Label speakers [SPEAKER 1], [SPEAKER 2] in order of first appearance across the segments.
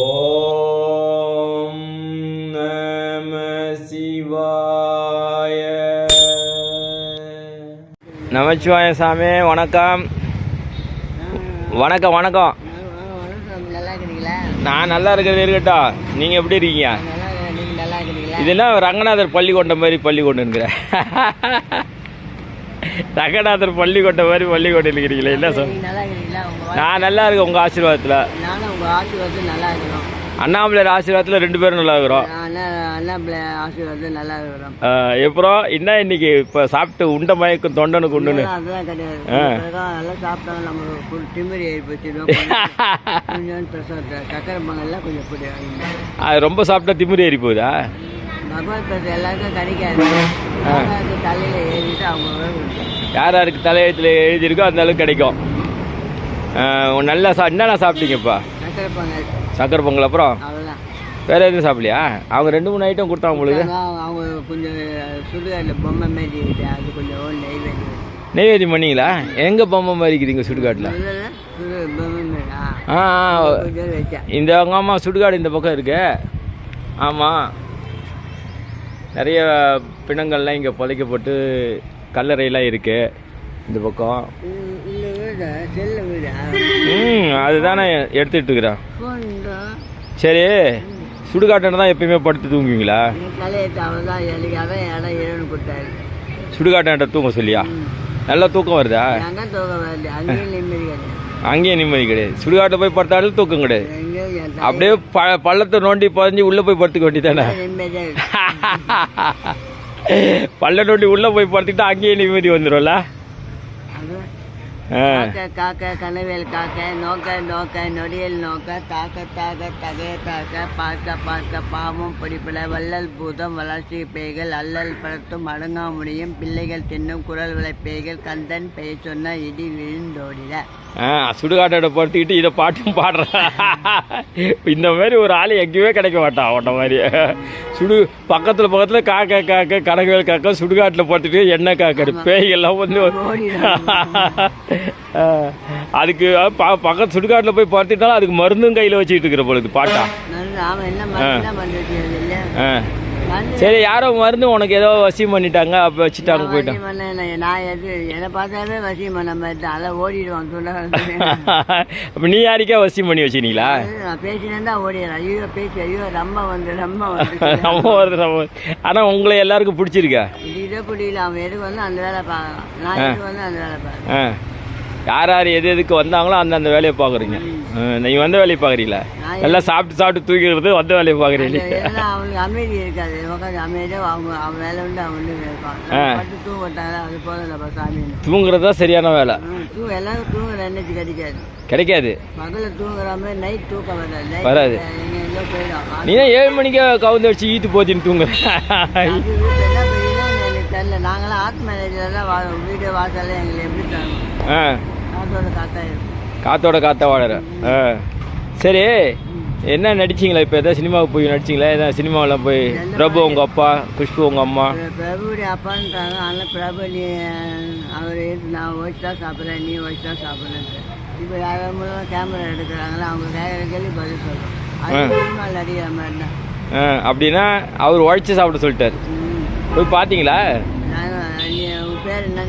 [SPEAKER 1] ஓம் நம சிவாய நமச்சிவாய சாமி வணக்கம். வணக்கம் வணக்கம். நான் நல்லா இருக்கிறது இருக்கட்டும் நீங்கள் எப்படி இருக்கீங்க?
[SPEAKER 2] நல்லா இருக்கிறேன் நீங்கள் நல்லா இருக்கிறீங்களா?
[SPEAKER 1] இது என்ன ரங்கநாதர் பள்ளி கொண்ட மாதிரி பள்ளி கொண்டுங்கிற ரங்கநாதர் பள்ளி கொண்ட மாதிரி பள்ளி கொண்டு இருக்கிறீங்களே
[SPEAKER 2] இருக்கிறீங்களா உங்கள்
[SPEAKER 1] நான் நல்லா இருக்கேன் உங்கள் ஆசீர்வாதத்தில் அண்ணாமலையார் ஆசீர்வாதத்தில் ரெண்டு பேரும் நல்லா இருக்கிறோம் அப்புறம் என்ன இன்னைக்கு இப்போ சாப்பிட்டு உண்ட மயக்கம் தொண்டனுக்கு உண்டுன்னு அது ரொம்ப சாப்பிட்டா திமிரி ஏறி போகுதா
[SPEAKER 2] எல்லாருக்கும் கிடைக்காது தலையில் ஏறிட்டு அவங்க.
[SPEAKER 1] யார் யாருக்கு தலையத்தில் எழுதியிருக்கோ அந்த அளவுக்கு கிடைக்கும். நல்லா சா என்னென்ன சாப்பிட்டீங்கப்பா?
[SPEAKER 2] சக்கரை பொங்கல்
[SPEAKER 1] சக்கரை பொங்கல் அப்புறம்? வேறு எதுவும் சாப்பிடலையா? அவங்க ரெண்டு மூணு ஐட்டம் கொடுத்தாங்க உங்களுக்கு?
[SPEAKER 2] அவங்க கொஞ்சம் சுடுகாட்டில் பொம்மை அது கொஞ்சம்
[SPEAKER 1] பண்ணீங்களா? எங்கே பொம்மை மாதிரி இருக்கிறீங்க சுடுகாட்டில்? ஆ ஆ, இந்த அவங்க அம்மா சுடுகாடு இந்த பக்கம் இருக்கு. ஆமாம் நிறைய பிணங்கள்லாம் இங்கே புதைக்கப்பட்டு கல்லறையெல்லாம் இருக்கு. இந்த பக்கம். ம் அதுதானே எடுத்துட்டு இருக்கிறேன் சரி சுடுகாட்டில் தான் எப்பயுமே படுத்து தூங்குவீங்களா?
[SPEAKER 2] தலையத்தை
[SPEAKER 1] சுடுகாட்டாண்ட தூங்க சொல்லியா? நல்லா தூக்கம் வருதா?
[SPEAKER 2] அங்கேயும் நிம்மதி கிடையாது.
[SPEAKER 1] சுடுகாட்டில் போய் படுத்தாலும் தூக்கம் கிடையாது. அப்படியே ப பள்ளத்தை நோண்டி பதிஞ்சு உள்ளே போய் படுத்துக்க வேண்டியதானே
[SPEAKER 2] நிம்மதியாக
[SPEAKER 1] நோண்டி உள்ளே போய் படுத்துக்கிட்டா அங்கேயே நிம்மதி வந்துடும்ல
[SPEAKER 2] காக்க காக்க கனவேல் காக்க நோக்க நோக்க நொடியல் நோக்க தாக்க தாக்க தகைய தாக்க பார்க்க பார்க்க பாவம் படிப்பில வள்ளல் பூதம் வளர்ச்சி பேய்கள் அல்லல் படுத்தும் அடங்கா முடியும் பிள்ளைகள் தின்னும் குரல் விளை பேய்கள் கந்தன் பெயர் சொன்ன இடி விழுந்தோடில.
[SPEAKER 1] சுடுகாட்டோட படுத்துக்கிட்டு இதை பாட்டும் பாடுறேன் இந்த மாதிரி ஒரு ஆள் எங்கேயுமே கிடைக்க மாட்டான் அவன மாதிரி. சுடு பக்கத்தில் பக்கத்தில் காக்க காக்க கனகவேல் காக்க சுடுகாட்டில் படுத்துட்டு எண்ணெய் காக்காரு பேய்கள்லாம் வந்து அதுக்கு பக்கத்து சுடுகாட்டில் போய் படுத்துட்டாலும் அதுக்கு மருந்தும் கையில் வச்சுக்கிட்டு இருக்கிற பொழுது பாட்டா? சரி யாரோ மருந்து உனக்கு ஏதோ வசியம் பண்ணிட்டாங்க அப்போ வச்சுட்டாங்க
[SPEAKER 2] இல்லை. நான் எது என்னை பார்த்தாவே வசியம் பண்ண மாதிரி தான் அதை ஓடிடுவான் துண்டை
[SPEAKER 1] அப்போ நீ யாருக்கே வசியம் பண்ணி வச்சுக்கிறீங்களா?
[SPEAKER 2] நான் பேசினே தான் ஓடிடுறேன் ஐயோ பேசி ஐயோ ரொம்ப வந்து ரொம்ப வந்து.
[SPEAKER 1] நம்ம வருது நம்ம ஆனால் உங்களை எல்லாருக்கும் பிடிச்சிருக்கா?
[SPEAKER 2] இதே புரியல அவன் எதுக்கு வந்து அந்த வேலை பார்க்கலாம் நான் எதுக்கு வந்து அந்த வேலை பார்க்கறேன்?
[SPEAKER 1] ஆ. யார் யார் எது எதுக்கு வந்தாங்களோ அந்த அந்த வேலையை பார்க்குறீங்க. நீங்கள் வந்த வேலையை பார்க்குறீங்களா? எல்லாம் சாப்பிட்டு சாப்பிட்டு தூக்கிறது வந்த வேலையை பார்க்குறீங்க.
[SPEAKER 2] அவனுக்கு அமைதி இருக்காது. உட்காந்து அமைதியாக அவங்க அவன் வேலை உண்டு அவன் வந்து இருப்பான் நம்ம பட்டு தூங்க மாட்டாங்க. அது போதும் சாமி.
[SPEAKER 1] தூங்குறது தான் சரியான வேலை.
[SPEAKER 2] தூ எல்லாரும் தூங்குற எண்ணெச்சு கிடைக்காது.
[SPEAKER 1] கிடைக்காது.
[SPEAKER 2] பகலில் தூங்குற மாதிரி நைட் தூக்கம் வராது.
[SPEAKER 1] வராது. நீ ஏழு மணிக்கே கவுந்து வச்சு ஈத்து போத்தின்னு தூங்குற.
[SPEAKER 2] தெரியல. நாங்களாம் மேனேஜர் தான் வீடு வாசல்ல எங்களை எப்படி தரணும்?
[SPEAKER 1] ஆ. காத்தோட காத்தா வாழற ஆ. சரி என்ன நடிச்சிங்களா இப்போ? எதாவது சினிமாவுக்கு போய் நடிச்சிங்களா? எதாவது சினிமாவில் போய்? பிரபு உங்கள் அப்பா குஷ்பு உங்கள் அம்மா?
[SPEAKER 2] பிர- பிரபுடைய அப்பான்றாங்க ஆனால் பிரபு நீ அவர் நான் ஒழிச்சு தான் சாப்பிட்றேன் நீ ஒழிச்சு தான் சாப்பிட்றேன் இப்போ யாரும் மூலமாக கேமரா எடுக்கிறாங்களா அவங்க கேள்வி பதில் சினிமா நடிக்கிற மாதிரி தான்
[SPEAKER 1] அப்படின்னா அவர் உழைச்சி சாப்பிட சொல்லிட்டாரு. போய் பார்த்தீங்களா?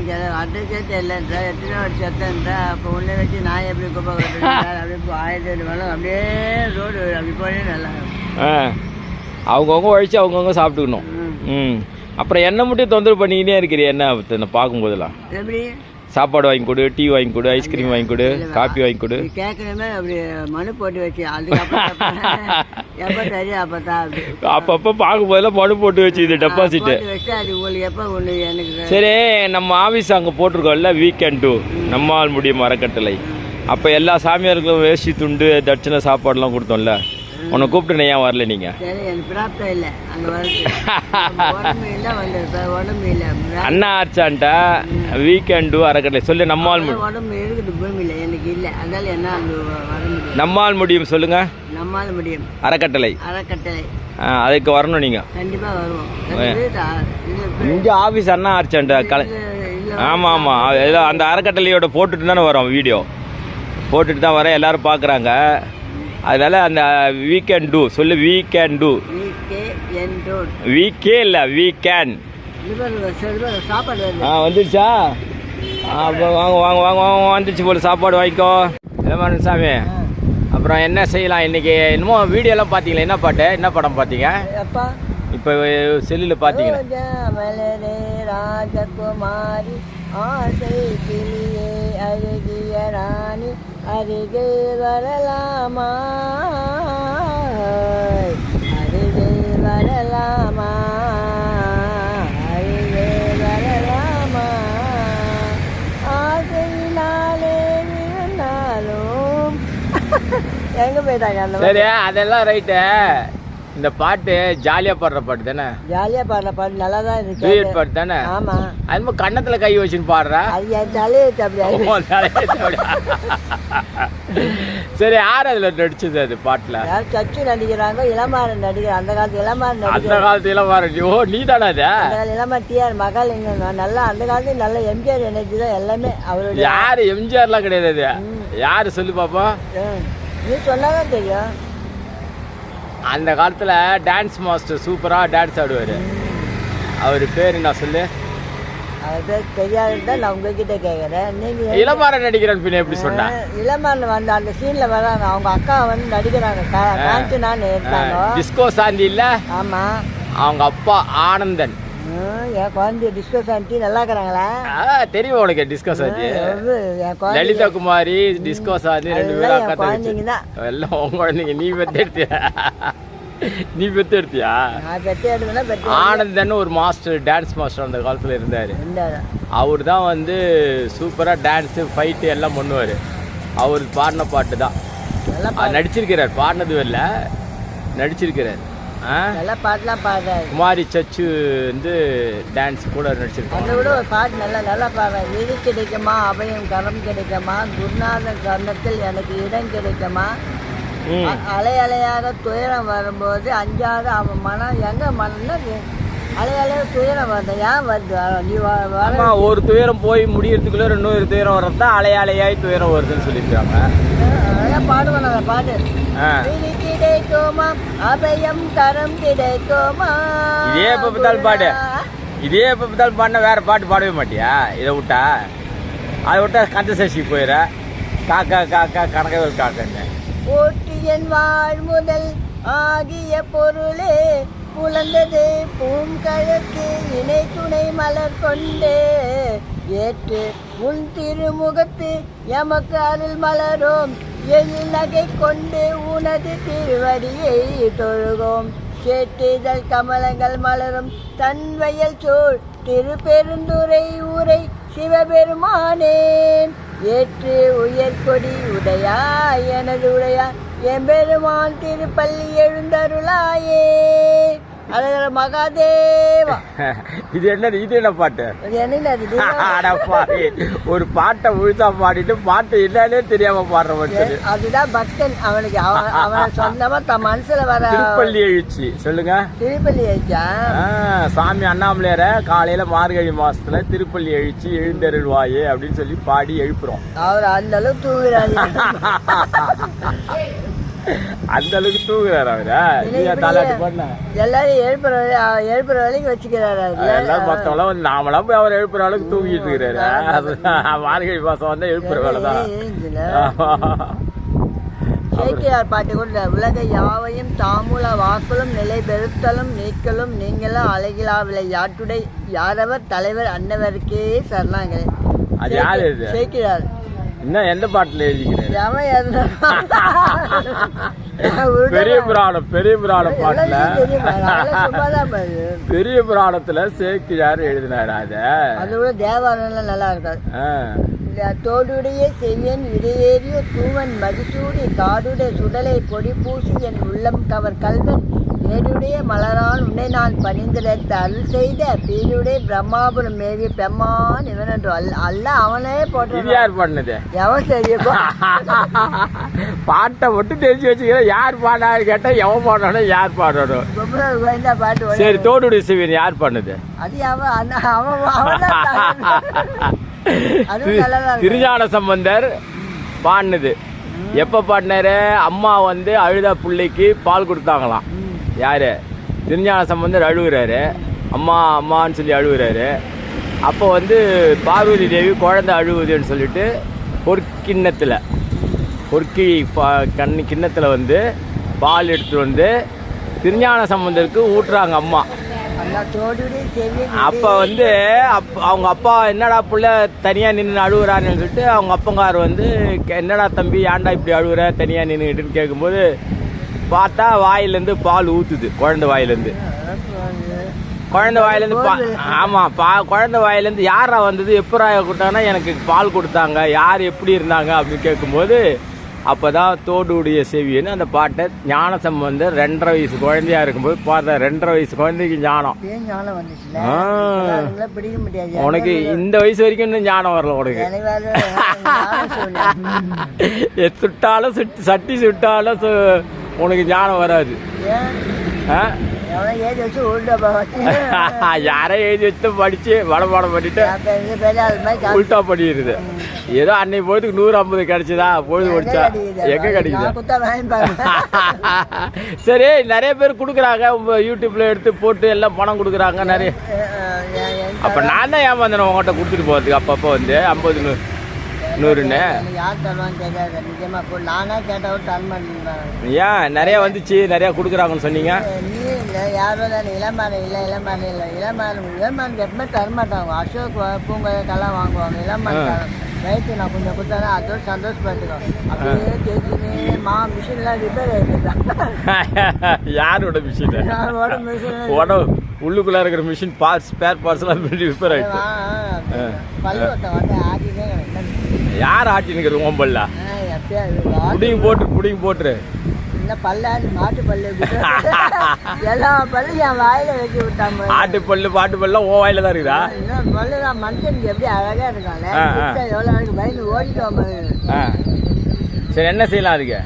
[SPEAKER 2] கேட்க அட்ரஸே தெரியலன்ற எத்தனை வருஷம் செத்தன்ற அப்போ உன்னை வச்சு நான் எப்படி குப்பை கட்டுறேன் அப்படியே இப்போ ஆயிரத்தி எட்டு மேலே அப்படியே ரோடு அப்படி போனே நல்லா
[SPEAKER 1] அவங்கவுங்க உழைச்சி அவங்கவுங்க சாப்பிட்டுக்கணும்.
[SPEAKER 2] ம்.
[SPEAKER 1] அப்புறம் என்ன மட்டும் தொந்தரவு பண்ணிக்கிட்டே இருக்கிறீ என்ன பார்க்கும்போதெல்லாம்?
[SPEAKER 2] எப்படி?
[SPEAKER 1] சாப்பாடு வாங்கி கொடு டீ வாங்கி கொடு ஐஸ்கிரீம் வாங்கி கொடு காப்பி வாங்கி கொடு.
[SPEAKER 2] மாதிரி அப்படி மனு போட்டு வச்சு
[SPEAKER 1] அப்பப்போ பார்க்கும்போதெல்லாம் மனு போட்டு வச்சு இது
[SPEAKER 2] எனக்கு
[SPEAKER 1] சரி நம்ம ஆஃபீஸ் அங்கே போட்டிருக்கோம்ல வீக்கெண்ட் டூ நம்மால் முடியும் மரக்கட்டளை அப்போ எல்லா சாமியாருக்கும் வேஷ்டி துண்டு தட்சணை சாப்பாடுலாம் கொடுத்தோம்ல. உன்னை கூப்பிட்டு ஏன் வரல நீங்கள் அண்ணா ஆர்ச்சான்ட்ட வீக்கெண்டு அறக்கட்டளை. சொல்லு நம்மால் நம்மால் முடியும் சொல்லுங்க.
[SPEAKER 2] நம்மால் முடியும்.
[SPEAKER 1] அறக்கட்டளை.
[SPEAKER 2] அறக்கட்டளை.
[SPEAKER 1] அதுக்கு வரணும் நீங்கள்
[SPEAKER 2] கண்டிப்பாக வருவோம்.
[SPEAKER 1] இங்கே ஆஃபீஸ் அண்ணா ஆர்ச்சான்ட்ட கலை ஆமாம் ஆமாம் அந்த அறக்கட்டளையோட போட்டுட்டு தானே வரோம் வீடியோ. போட்டுட்டு தான் வரேன் எல்லாரும் பார்க்குறாங்க அதனால அந்த வீ கேன் டூ சொல்லு வீ கேன் டூ வீக்கே இல்லை வீ கேன் ஆ வந்துருச்சா? ஆ, அப்போ வாங்க வாங்க வாங்க வாங்க வந்துச்சு போல சாப்பாடு வாங்கிக்கோ. இளமாரன் சாமி அப்புறம் என்ன செய்யலாம் இன்னைக்கு? என்னமோ வீடியோலாம் பார்த்தீங்களா? என்ன பாட்டு? என்ன படம் பார்த்தீங்க? இப்போ செல்லில்
[SPEAKER 2] மலரே ராஜகுமாரி ஆசை ராணி. அருகில் வரலாமா? அருகில் வரலாமா? அருகில் வரலாமா? ஆசையினாலே விழுந்தாலும். எங்க போயிட்டாங்க அந்த
[SPEAKER 1] சரி அதெல்லாம் ரைட்டு இந்த பாட்டு ஜாலியாக பாடுற பாட்டு தானே?
[SPEAKER 2] ஜாலியா பாடுற பாட்டு நல்லா தான்
[SPEAKER 1] டூயட்
[SPEAKER 2] இருக்கு
[SPEAKER 1] பாட்டு தானே?
[SPEAKER 2] ஆமா.
[SPEAKER 1] அது மாதிரி கன்னத்தில் கை வச்சுன்னு பாடுறா?
[SPEAKER 2] அது என்
[SPEAKER 1] அப்படியா? சரி யார் அதில் நடிச்சது அது பாட்டில்?
[SPEAKER 2] யார்? சச்சு நடிக்கிறாங்க இளமாறன் நடிகர் அந்த காலத்து இளமாறன்
[SPEAKER 1] அந்த காலத்துல வர ஓ நீ தானே அது
[SPEAKER 2] காலத்து இளமாறன் டிஆர் மகாலிங்கம். நல்லா அந்த காலத்துல நல்ல எம்ஜிஆர் எனர்ஜி தான் எல்லாமே அவருடைய.
[SPEAKER 1] யாரு? எம்ஜிஆர்லாம் கிடையாது யாரு? சொல்லு பாப்போம்.
[SPEAKER 2] ம். நீ சொன்னாதான் தெரியும்.
[SPEAKER 1] அந்த காலத்துல டான்ஸ் மாஸ்டர் சூப்பரா டான்ஸ் ஆடுவாரு. அவர் பேர் என்ன சொல்லு?
[SPEAKER 2] அது பேர் தெரியாதுன்னு தான் நான் உங்ககிட்ட கேட்குறேன் நீங்க
[SPEAKER 1] இளமாறன் நடிக்கிறேன் பின்ன எப்படி சொன்னா?
[SPEAKER 2] இளமாறன் வந்து அந்த சீன்ல வராங்க. அவங்க அக்கா வந்து நடிக்கிறாங்க. காஞ்சனான்னு எடுத்தாங்க
[SPEAKER 1] டிஸ்கோ சாந்தி இல்ல?
[SPEAKER 2] ஆமா.
[SPEAKER 1] அவங்க அப்பா ஆனந்தன்.
[SPEAKER 2] என் நல்லா இருக்கிறாங்களா
[SPEAKER 1] தெரியும் உனக்கு டிஸ்கோ சாந்தி
[SPEAKER 2] அது என் குழந்தை
[SPEAKER 1] லலிதா குமாரி டிஸ்கோ சாந்தி ரெண்டு பேரும் அக்கா
[SPEAKER 2] குழந்தைங்க தான்.
[SPEAKER 1] எல்லாம் குழந்தைங்க. நீ பெத்து எடுத்தியா நீ பெத்து எடுத்தியா
[SPEAKER 2] நான் பெற்று எடுக்கணும் பெற்று
[SPEAKER 1] ஆனந்தன் ஒரு மாஸ்டர் டான்ஸ் மாஸ்டர் அந்த காலத்துல இருந்தாரு. அவர் தான் வந்து சூப்பராக டான்ஸு ஃபைட்டு எல்லாம் பண்ணுவார். அவர் பாடின பாட்டு தான். நடிச்சிருக்கிறார். பாடினது இல்லை நடிச்சிருக்கிறார்.
[SPEAKER 2] நல்லா பாட்டுலாம் பாடுறாரு.
[SPEAKER 1] குமாரி சச்சு வந்து டான்ஸ் கூட
[SPEAKER 2] அதை
[SPEAKER 1] நடிச்சிருக்காங்க
[SPEAKER 2] விட ஒரு பாட்டு நல்லா நல்லா பாடுறாரு. இது கிடைக்குமா? அபயம் கரம் கிடைக்குமா? குருநாதன் கர்ணத்தில் எனக்கு இடம் கிடைக்குமா? அலை அலையாக துயரம் வரும்போது அஞ்சாத அவன் மனம் எங்க மனம்னா
[SPEAKER 1] ஒரு துயரம் போய் முடியறதுக்குள்ள இன்னொரு துயரம் வர்றது தான் அலை அலையாய் துயரம் வருதுன்னு சொல்லியிருக்காங்க.
[SPEAKER 2] பாடுவேன் பாட்டு கிடைக்குமா? அபயம் கரம் கிடைக்குமா?
[SPEAKER 1] இதே எப்போ பார்த்தாலும் பாடு. இதே எப்போ பார்த்தாலும் பாடினா வேற பாட்டு பாடவே மாட்டியா? இதை விட்டா? அதை விட்டா கந்த சசி போயிட காக்கா காக்கா கணக்கவே காக்கன்னு.
[SPEAKER 2] போற்றியன் வாழ் முதல் ஆகிய பொருளே புலந்தது பூங்கழற்கு இணை துணை மலர் கொண்டு. ஏற்று உன் திருமுகத்து எமக்கு அருள் மலரும். எல்லகை கொண்டு உனது திருவடியை தொழுகோம். சேற்றிதழ் கமலங்கள் மலரும் தன்வயல் சோழ் சூழ். திருப்பெருந்துரை ஊரை சிவபெருமானேன் ஏற்று உயர்கொடி உடையா எனது உடையா எம்பெருமான் திருப்பள்ளி எழுந்தருளாயே. அழகர மகாதேவா.
[SPEAKER 1] இது என்ன இது என்ன பாட்டு. ஒரு பாட்டை முழுசா பாடிட்டு பாட்டு என்னன்னே தெரியாம பாடுற மனுஷன்
[SPEAKER 2] அதுதான் பக்தன். அவனுக்கு அவன் சொந்தமா தன் மனசுல வர
[SPEAKER 1] திருப்பள்ளி எழுச்சி. சொல்லுங்க.
[SPEAKER 2] திருப்பள்ளி
[SPEAKER 1] ஆ, சாமி அண்ணாமலையார காலையில மார்கழி மாசத்துல திருப்பள்ளி எழுச்சி எழுந்தருள்வாயே அப்படின்னு சொல்லி பாடி எழுப்புறோம்.
[SPEAKER 2] அவர் அந்த அளவுக்கு தூங்குறாரு.
[SPEAKER 1] அந்த அளவுக்கு தூங்குறாரு அவரு. நீங்க தாலாட்டு பண்ண
[SPEAKER 2] எல்லாரும் எழுப்புற எழுப்புற வேலைக்கு வச்சுக்கிறாரு.
[SPEAKER 1] எல்லாரும் மத்தவங்களாம் வந்து போய் அவர் எழுப்புற அளவுக்கு தூங்கிட்டு இருக்கிறாரு. மார்கழி மாசம் வந்தா எழுப்புற வேலை தான்.
[SPEAKER 2] சேக்கியார் பாட்டு கூட உலக யாவையும் தாமுல வாக்களும் நிலை பெறுத்தலும் நீக்கலும் நீங்களும் அழகிலா விலை யாட்டுடை யாரவர் தலைவர் அன்னவருக்கே சரணாங்களே
[SPEAKER 1] அது யாரு? இன்னும் எந்த பாட்டுல
[SPEAKER 2] எதுனா
[SPEAKER 1] பெரிய புராணம் பெரிய புராணம் பாட்டுல. பெரிய புராணத்துல சேக்கியார் எழுதினாரு அத.
[SPEAKER 2] அது கூட தேவாலயம் நல்லா இருக்காது. தோடுடைய செவ்வியன் விடையேறிய தூவன் மதிசூடி காடுடைய சுடலை பொடி பூசி என் உள்ளம் கவர் கல்வன். ஏடுடைய மலரால் உன்னை நான் பணிந்திருத்த அருள் செய்த பீருடைய பிரம்மாபுரம் மேவிய பெம்மான் இவன் என்று அல்ல அல்ல அவனே போட்டு
[SPEAKER 1] யார் பண்ணது
[SPEAKER 2] எவன் தெரியுமா?
[SPEAKER 1] பாட்டை மட்டும் தெரிஞ்சு வச்சுக்கிறேன். யார் பாடாரு கேட்டா எவன் பாடணும் யார் பாடணும்
[SPEAKER 2] கோயந்தா பாட்டு
[SPEAKER 1] சரி தோடுடைய சிவன் யார் பண்ணது
[SPEAKER 2] அது அவன் அவன் அவன்.
[SPEAKER 1] திருஞான சம்பந்தர் பாடினது. எப்போ பாடினாரு? அம்மா வந்து அழுத பிள்ளைக்கு பால் கொடுத்தாங்களாம். யார்? திருஞான சம்பந்தர் அழுகுறாரு. அம்மா அம்மான்னு சொல்லி அழுகுறாரு. அப்போ வந்து பார்வதி தேவி குழந்தை அழுகுதுன்னு சொல்லிட்டு ஒரு கிண்ணத்தில் பொற்கி பா கண் கிண்ணத்தில் வந்து பால் எடுத்துட்டு வந்து திருஞான சம்பந்தருக்கு ஊட்டுறாங்க அம்மா. அப்போ வந்து அப் அவங்க அப்பா என்னடா புள்ள தனியாக நின்று அழுகுறான்னு சொல்லிட்டு அவங்க அப்பங்கார் வந்து "கே- என்னடா தம்பி ஏன்டா இப்படி அழுகுற? தனியாக நின்றுக்கிட்டுன்னு கேட்கும்போது பார்த்தா வாயிலேருந்து பால் ஊற்றுது குழந்தை வாயிலேருந்து. குழந்தை வாயிலேருந்து பா ஆமாம் பா குழந்தை வாயிலேருந்து யாரா வந்தது எப்பரா கொடுத்தாங்கன்னா எனக்கு பால் கொடுத்தாங்க யார் எப்படி இருந்தாங்க அப்படின்னு கேட்கும்போது அப்போ தான் தோடுடைய செவின்னு அந்த பாட்டை ஞான சம்பந்தர் ரெண்டரை வயசு குழந்தையா இருக்கும்போது பார்த்தா ரெண்டரை வயசு குழந்தைக்கு ஞானம். உனக்கு இந்த வயசு வரைக்கும் இன்னும் ஞானம் வரல உனக்கு. சுட்டாலும் சுட்டு சட்டி சுட்டாலும் உனக்கு ஞானம் வராது. யாரோ எழுதி வச்சு படிச்சு வடபாடம் பண்ணிட்டு
[SPEAKER 2] அப்போ எங்க பேர் அது மாதிரி காசு
[SPEAKER 1] உல்டா பண்ணிடுது. ஏதோ அன்னைக்கு போகிறதுக்கு நூறு ஐம்பது கிடைச்சதா? பொழுது முடிச்சா எங்க கிடைக்குது? சரி நிறைய பேர் கொடுக்குறாங்க. உங்க யூடியூப்ல எடுத்து போட்டு எல்லாம் பணம் கொடுக்குறாங்க நிறைய. அப்ப நான் தான் ஏமாந்தேன் உங்கள்கிட்ட கொடுத்துட்டு போகிறதுக்கு அப்பப்போ வந்து ஐம்பது நூறு நூறுன்னு
[SPEAKER 2] யார் தருவான்னு தெரியாது நிஜமா இப்போ நானா கேட்டவர் தரமாட்டேன்
[SPEAKER 1] ஏன்? நிறைய வந்துச்சு நிறைய கொடுக்குறாங்கன்னு சொன்னீங்க.
[SPEAKER 2] நீ இல்லை யாரோ தானே இளமாரி இல்லை இளமாரி இல்லை. இளமாரி இளமாரி எப்பவுமே தரமாட்டாங்க அசோக் பூங்கெல்லாம் வாங்குவாங்க இளமாரி ரைட்டு நான் கொஞ்சம் கொடுத்தாங்க அதோட சந்தோஷப்பட்டுக்கோ அப்படியே தேய்ச்சினே மா மிஷின்லாம் ரிப்பேர் ஆகிட்டு
[SPEAKER 1] யாரோட மிஷின்?
[SPEAKER 2] யாரோட மிஷின்?
[SPEAKER 1] உடம்பு உள்ளுக்குள்ள இருக்கிற மிஷின் பார்ட்ஸ் ஸ்பேர் பார்ட்ஸ் எல்லாம் ரிப்பேர் ஆயிடுச்சு.
[SPEAKER 2] பல்லு ஒருத்தன் வந்து ஆடினே
[SPEAKER 1] யார் ஆட்டி நிற்கிறது ஓம்பல்ல புடிங்க போட்டு புடிங்க போட்டுரு.
[SPEAKER 2] பல்லு
[SPEAKER 1] ஆட்டு பல்லு பாட்டு பல்லாம் ஓ வாயில தான் இருக்குதா?
[SPEAKER 2] பல்லுதான் மனுஷனுக்கு எப்படி அழகா இருக்காங்க. எவ்வளோ அழகு பயந்து ஓடிட்டோம்
[SPEAKER 1] சரி என்ன செய்யலாம் அதுக்கு?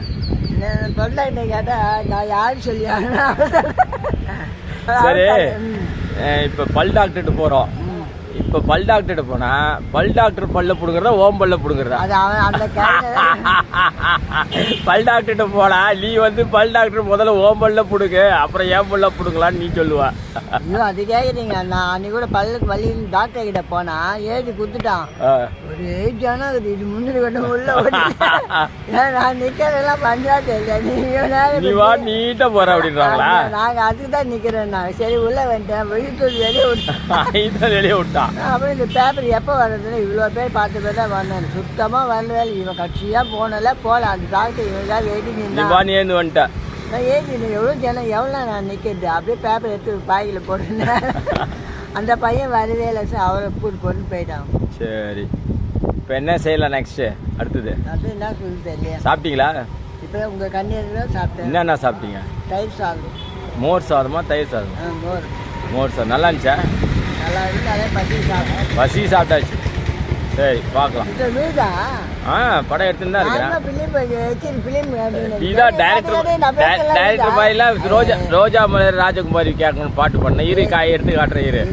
[SPEAKER 2] தொண்டை கேட்டா நான் யாரு சொல்லி
[SPEAKER 1] சரி. இப்ப பல் டாக்டர்கிட்ட போறோம். இப்ப பல் டாக்டர்கிட்ட போனா பல் டாக்டர் பல்ல புடுங்குறதா ஓம் பல்ல புடுங்குறதா?
[SPEAKER 2] அது
[SPEAKER 1] பல் டாக்டர்கிட்ட போனா நீ வந்து பல் டாக்டர் முதல்ல ஓம் பல்ல புடுங்க அப்புறம் ஏன் பல்ல புடுங்கலான்னு நீ சொல்லுவ.
[SPEAKER 2] ஐயோ அது கேக்குறீங்க. நான் அன்னைக்கு கூட பல்லுக்கு வலி டாக்டர் கிட்ட போனா ஏறி குத்துட்டான். ஒரு ஏஜானா இது இது முன்னாடி கொண்டு உள்ள நான் நிக்கிறதெல்லாம் பஞ்சாயத்து
[SPEAKER 1] நீ வா நீட்டா போற அப்படின்றாங்களா?
[SPEAKER 2] நாங்க அதுக்கு தான் நிக்கிறேன் நான். சரி உள்ள வந்துட்டேன். வெளியூர் வெளியே விட்டேன்.
[SPEAKER 1] வெளியே விட்டான்.
[SPEAKER 2] அப்புறம் இந்த பேப்பர் எப்போ வர்றதுன்னு இவ்வளோ பேர் பார்த்து பேர் தான் வந்தேன் சுத்தமாக வரல இவன் கட்சியாக போனல போகல அந்த டாக்டர் இவன் தான் வெயிட்டி
[SPEAKER 1] நீ
[SPEAKER 2] நின்னா
[SPEAKER 1] வா நீ ஏந்து வந்துட்ட?
[SPEAKER 2] நான் ஏன் எவ்வளோ ஜனம் எவ்வளோ நான் நிற்கிறது அப்படியே பேப்பர் எடுத்து பாயில் போட்டுனேன் அந்த பையன் வரவே இல்லை சார். அவரை கூட்டு போட்டு போயிட்டான்.
[SPEAKER 1] சரி. இப்போ என்ன செய்யலாம் நெக்ஸ்ட் அடுத்தது.
[SPEAKER 2] அது என்ன சொல்லுது இல்லையா
[SPEAKER 1] சாப்பிட்டீங்களா?
[SPEAKER 2] இப்போ உங்கள் கண்ணீர் சாப்பிட்டேன்.
[SPEAKER 1] என்னென்ன சாப்பிட்டீங்க?
[SPEAKER 2] தயிர் சாதம்.
[SPEAKER 1] மோர் சாதமா தயிர் சாதம்?
[SPEAKER 2] மோர்.
[SPEAKER 1] மோர் சாதம். நல்லா இருந்துச்சா?
[SPEAKER 2] பசி
[SPEAKER 1] சாப்பிட்டாச்சு. சரி பார்க்கலாம். ஆ படம் எடுத்துன்னு தான் இருக்கிறேன்.
[SPEAKER 2] ஃபிலிம் ஃபிலிம்
[SPEAKER 1] நீ தான் டைரக்டர் டைரக்டர் பாயில ரோஜா ரோஜா மலர் ராஜகுமாரி கேட்கணும் பாட்டு பண்ண இரு காய் எடுத்து காட்டுறேன் இரு.